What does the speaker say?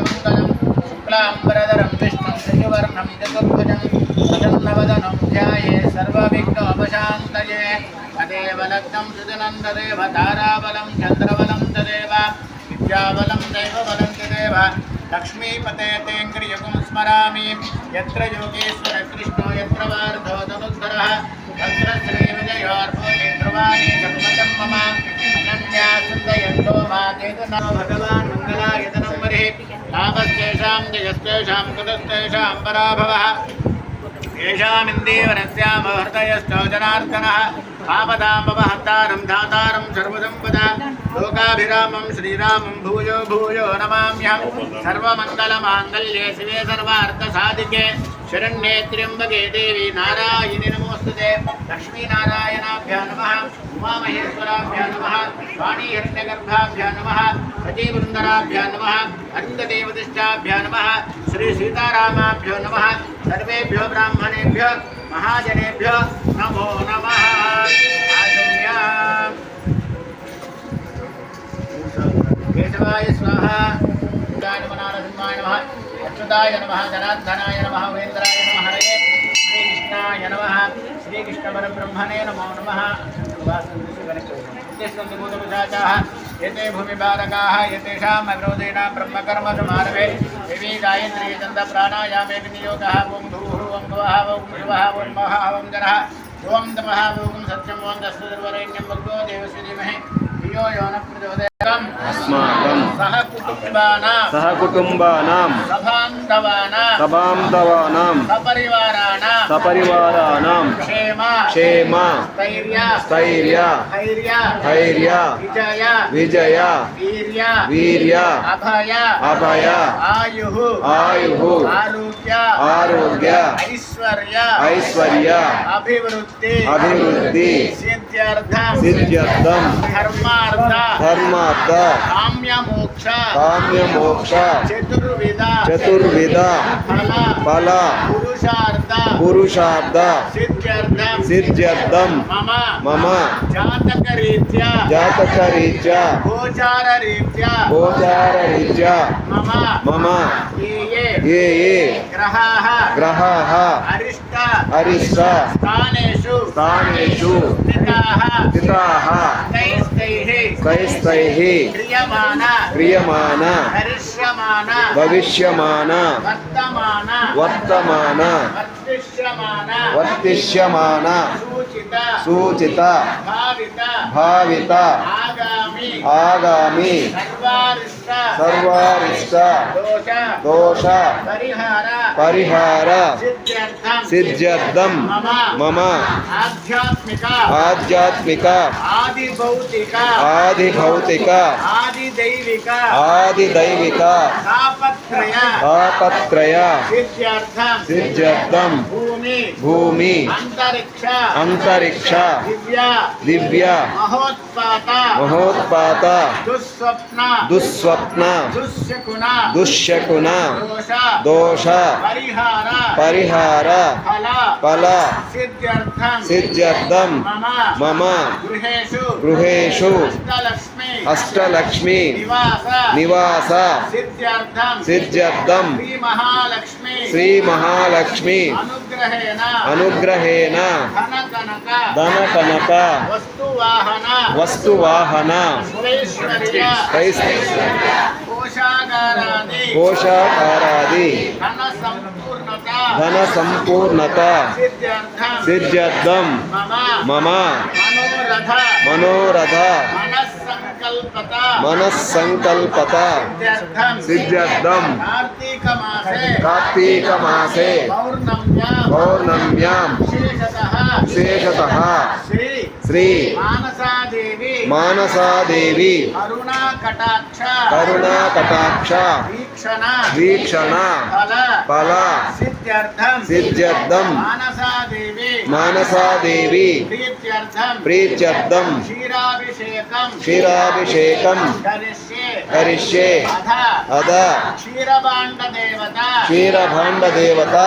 శంకరం శుక్లాంబరధరం విష్ణు శశివర్ణం చతుర్భుజం ప్రసన్నవదనం ధ్యాయే సర్వవిఘ్నోపశాంతయే తదేవ లగ్నం సుజనందదేవ తారాబలం చంద్రబలం తదేవ విద్యాబలం దైవబలం తదేవ లక్ష్మీపతే తేంక్రియకుం స్మరామి ఎత్ర యోగేశ్వర కృష్ణో ఎత్ర వార్ధో ధనుద్ధరः తత్ర శ్రీవిజయోర్భో నిర్వాణి జన్మజం మమ అనన్యా మా భగవాన్ यस्तेषां कृतस्तेषां पराभवः। येषामिन्दीवनस्यामहृदयस्तोजनार्दनः पापदामवहन्तारं धातारं सर्वसम्पद लोकाभिरामं श्रीरामं भूयो भूयो नमाम्यहं। सर्वमङ्गलमाङ्गल्ये शिवे सर्वार्थसाधिके। शरण्ये त्र्यम्बके देवी नारायणि नमोऽस्तुते। लक्ष्मीनारायणाभ्या नमः। उमामहेश्वराभ्या नमः। वाणीहृष्णगर्भाभ्या नमः। सतीवृन्दराभ्या नमः। अरुन्धदेवतिष्ठाभ्या नमः। श्रीसीतारामाभ्यो नमः। सर्वेभ्यो ब्राह्मणेभ्यो, महाजनेभ्यो, नमो नमः। केशवाय स्वाहा। अच्युताय नमः जनार्दनाय नमः वेन्द्राय नमः, हरये श्रीकृष्णाय नमः। श्रीकृष्णपरब्रह्मणे नमो नमः। एते भूमिबालकाः एतेषाम् अविरोधेन ब्रह्मकर्म समारभे देवी गायत्री चन्दप्राणायामे विनियोगः ॐ धूः ॐ भुवः शिवः ॐ महः जनः ॐ तमः ॐ सत्यम् ॐ दस्वदुर्वरेण्यं भगवो देवस्य धीमहि धियो यो न प्रचोदयाम् अस्माकं सह कुटुम्बानां सह कुटुम्बानां सभान्तवानां सभान्तवानां सपरिवाराणां सपरिवाराणां क्षेम स्थैर्य धैर्य धैर्य विजय विजय वीर्य वीर्य अभय अभय आयुः आयुः आरोग्य ऐश्वर्य ऐश्वर्य अभिवृद्धि अभिवृद्धि सिद्ध्यर्थम सिद्ध्यर्थं धर्मार्थ फल पुरुषार्थ। सिद्ध्यर्थम सिद्ध्यर्थं। मम। मम। जातकरीत्या। जातकरीत्या। गोचाररीत्या। गोचाररीत्या। मम। ये ये। ग्रहाः। स्थिताः। तैस्तैः। भविष्यमान। वर्तमान। वर्तमान। वर्तिष्यमान। सूचित। सूचित। भावित। आगामी। सर्वारिष्ट दोष। दोष। परिहार। परिहार। सिद्ध्यर्थं। सिद्ध्यर्थं। मम। मम। आध्यात्मिक। आध्यात्मिक। आदिभौतिक। आदिभौतिक। आदिदैविक। आदिदैविक। तापत्रय। तापत्रय। सिद्ध्यर्थं। सिद्ध्यर्थं। भूमि। भूमि। अंतरिक्ष। अंतरिक्ष। दिव्य। दिव्य। महोत्पात। महोत्पात। दुःस्वप्न। दुःस्वप्न। दुःशकुन दुःशकुन दोष। दोष। परिहार फल मम गृहेशु अष्टलक्ष्मी निवास श्री सिद्ध्यर्थं अनुग्रहेण धनकनक वस्तुवाहन वस्तुवाहन सुरेश्वर्य कैस् कोशागारादि कोशाकारादि संकल्पता सिद्ध्यर्थम सिद्ध्यर्थं। मासे कार्तीकमासे। पौर्णम्यां विशेषतः श्री श्री मानसादेवी मानसादेवी करुणाकटाक्ष। करुणाकटाक्ष। वीक्षण। वीक्षण। फल। फल। सिद्ध्यर्थं सिद्ध्यर्थं मानसादेवी मानसादेवी प्रीत्यर्थं प्रीत्यर्थं क्षीराभिषेकं क्षीराभिषेकं करिष्ये करिष्ये अद क्षीरभाण्डदेवता। क्षीरभाण्डदेवता।